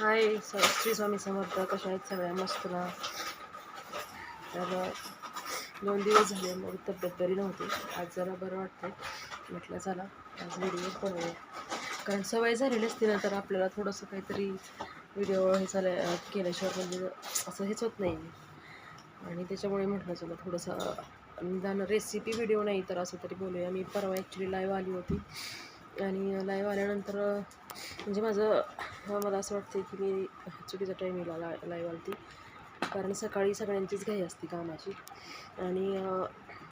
हाय श्री स्वामी समर्थ कशा आहेत सगळ्या? मस्त ना. तर दोन दिवस झाले मग तब्येत बरी नव्हती. आज जरा बरं वाटतंय. म्हटलं चला आज व्हिडिओ बनवूया कारण सवय झालेली असते ना तर आपल्याला थोडंसं काहीतरी व्हिडिओ हे झालं केल्याशिवाय म्हणजे असं हेच होत नाही. आणि त्याच्यामुळे म्हटलं चला थोडंसं निदान रेसिपी व्हिडिओ नाही तर असं तरी बोलूया. मी परवा ॲक्च्युली लाईव्ह आली होती. आणि लाईव्ह आल्यानंतर म्हणजे माझं हा मला असं वाटतं की मी चुकीचा टायमिंगला ला लाईव्ह आली कारण सकाळी सगळ्यांचीच घाई असते कामाची. आणि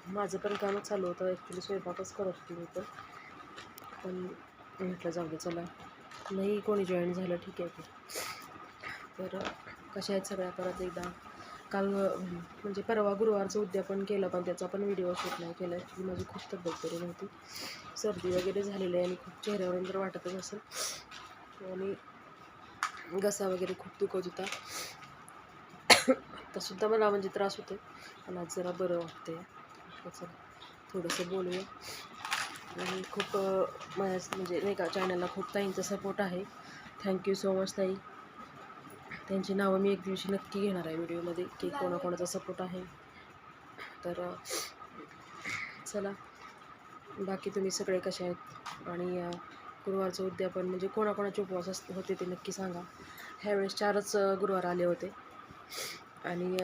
माझं पण कामच चालू होतं. ॲक्च्युली स्वयंपाकच करत होती मी पण. पण म्हटलं जाऊ दे चला. नाही कोणी जॉईन झालं ठीक आहे. तर कशा आहेत सगळ्या? परत एकदा. काल म्हणजे परवा गुरुवारचं उद्यापन केलं पण त्याचा पण व्हिडिओ शूट नाही केला की माझी खूप तब्येत बरी नव्हती. सर्दी वगैरे झालेली आहे आणि खूप चेहऱ्यावरून तर वाटतच असेल. आणि घसा वगैरे खूप दुखत होता. आत्तासुद्धा मला म्हणजे त्रास होतो पण आज जरा बरं वाटते चला थोडंसं बोलूया. आणि खूप माझ्या म्हणजे नाही का चॅनलला खूप ताईंचा सपोर्ट आहे. थँक्यू सो मच ताई. त्यांची नावं मी एक दिवशी नक्की घेणार आहे व्हिडिओमध्ये की कोणाकोणाचा सपोर्ट आहे. तर चला. बाकी तुम्ही सगळे कसे आहेत? आणि गुरुवारचं उद्यापन म्हणजे कोणाकोणाचे उपवास अस होते ते नक्की सांगा. ह्यावेळेस चारच गुरुवार आले होते. आणि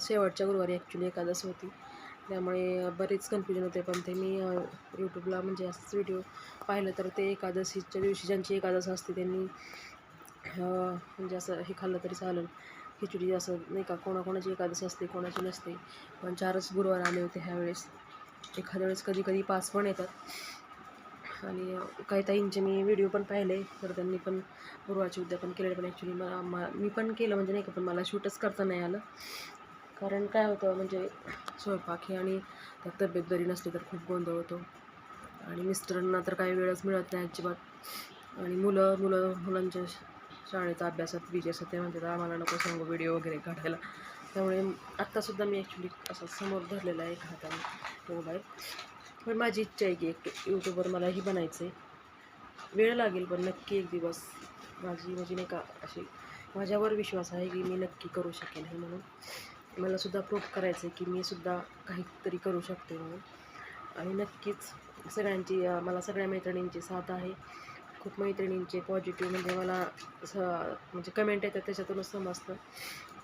शेवटच्या गुरुवारी ॲक्च्युली एकादशी होती. त्यामुळे बरेच कन्फ्युजन होते. पण ते मी यूट्यूबला म्हणजे असंच व्हिडिओ पाहिलं तर ते एकादशीच्या दिवशी ज्यांची एकादश असते त्यांनी म्हणजे असं हे खाल्लं तरी चालेल. खिचडी असं नाही का कोणाकोणाची एकादशी असते कोणाची नसते. पण चारच गुरुवार आले होते ह्यावेळेस. एखाद्या वेळेस कधी कधी पाच पण येतात. आणि काही ताईंचे मी व्हिडिओ पण पाहिले तर त्यांनी पण गुरुवाची उद्या पण केलेले पण ॲक्च्युली मला मा मी पण केलं म्हणजे नाही का पण मला शूटच करता नाही आलं. कारण काय होतं म्हणजे स्वयंपाक हे आणि त्यात तब्येत बरी नसली तर खूप गोंधळ होतो. आणि मिस्टरांना तर काही वेळच मिळत नाही अजिबात. आणि मुलं मुलं मुलांच्या शाळेचा अभ्यासात बिजी असतात ते म्हणतात आम्हाला नको सांगू व्हिडिओ वगैरे काढायला. त्यामुळे आत्तासुद्धा मी ॲक्च्युली असं समोर धरलेला आहे एक हाताने मोबाईल. पण माझी इच्छा आहे की एक यूट्यूबवर मलाही बनायचं आहे वेळ लागेल पण नक्की एक दिवस माझी म्हणजे नाही का अशी माझ्यावर विश्वास आहे की मी नक्की करू शकेन हे म्हणून. मला सुद्धा प्रूफ करायचं आहे की मी सुद्धा काहीतरी करू शकते म्हणून. आणि नक्कीच सगळ्यांची मला सगळ्या मैत्रिणींची साथ आहे. खूप मैत्रिणींचे पॉझिटिव्ह म्हणजे मला स म्हणजे कमेंट येतात त्याच्यातूनच समजतं.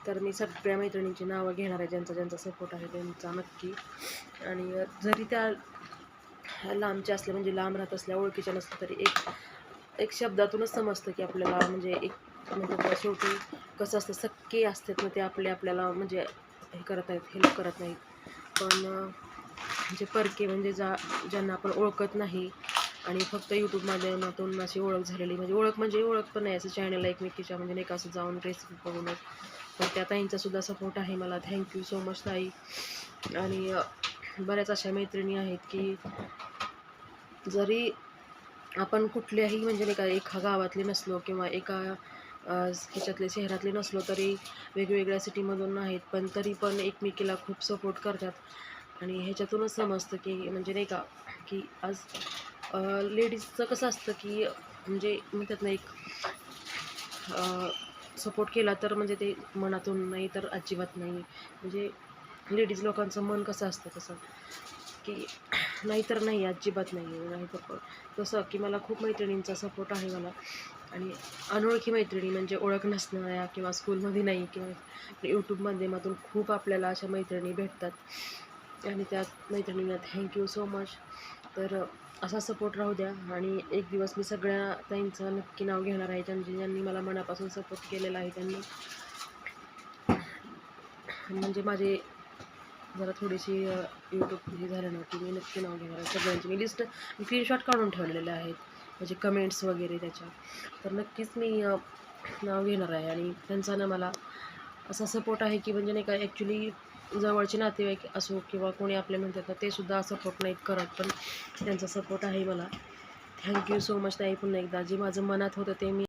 तर मी सगळ्या मैत्रिणींची नावं घेणार आहे ज्यांचा ज्यांचा सपोर्ट आहे त्यांचा नक्की. आणि जरी त्या लांबच्या असल्या म्हणजे लांब राहत असल्या ओळखीच्या नसल्या तरी एक एक शब्दातूनच समजतं की आपल्याला म्हणजे एक म्हणजे शेवटी कसं असतं सक्के असतात ना ते आपले आपल्याला म्हणजे हे करत नाहीत हेल्प करत नाहीत. पण जे परके म्हणजे जा ज्यांना आपण ओळखत नाही आणि फक्त यूट्यूब माध्यमातून अशी ओळख झालेली. म्हणजे ओळख म्हणजे ओळख पण नाही असं चॅनल एकमेकीच्या म्हणजे नाही का असं जाऊन रेसिपी बघूनच. तर त्या ताईंचासुद्धा सपोर्ट आहे मला. थँक्यू सो मच ताई. आणि बऱ्याच अशा मैत्रिणी आहेत की जरी आपण कुठल्याही म्हणजे नाही का एका गावातले नसलो किंवा एका ह्याच्यातले शहरातले नसलो तरी वेगवेगळ्या सिटीमधून आहेत पण तरी पण एकमेकीला खूप सपोर्ट करतात. आणि ह्याच्यातूनच समजतं की म्हणजे नाही का की आज लेडीजचं कसं असतं की म्हणजे म्हणतात ना एक सपोर्ट केला तर म्हणजे ते मनातून नाही तर अजिबात नाही. म्हणजे लेडीज लोकांचं मन कसं असतं तसं? की नाहीतर नाही अजिबात नाही आहे नाहीतर पण. तसं की मला खूप मैत्रिणींचा सपोर्ट आहे मला. आणि अनोळखी मैत्रिणी म्हणजे ओळख नसणाऱ्या किंवा स्कूलमध्ये नाही किंवा यूट्यूब माध्यमातून खूप आपल्याला अशा मैत्रिणी भेटतात. आणि त्या मैत्रिणींना थँक्यू सो मच तर असा सपोर्ट राहू द्या. आणि एक दिवस मी सगळ्या ताईंचं नक्की नाव घेणार आहे. त्यांचे ज्यांनी मला मनापासून सपोर्ट केलेला आहे त्यांनी. म्हणजे माझे जरा थोडीशी यूट्यूब हे झालं ना की मी नक्की नाव घेणार आहे. सगळ्यांची मी लिस्ट स्क्रीनशॉट काढून ठेवलेले आहेत. म्हणजे कमेंट्स वगैरे त्याच्या. तर नक्कीच मी नाव घेणार आहे. आणि त्यांचा ना मला असा सपोर्ट आहे की म्हणजे नाही का ॲक्च्युली जवळचे नातेवाईक असो किंवा कोणी आपले म्हणतात ना ते सुद्धा सपोर्ट नाहीत करत. पण त्यांचा सपोर्ट आहे मला. थँक्यू सो मच ताई पुन्हा एकदा. जे माझं मनात होतं ते मी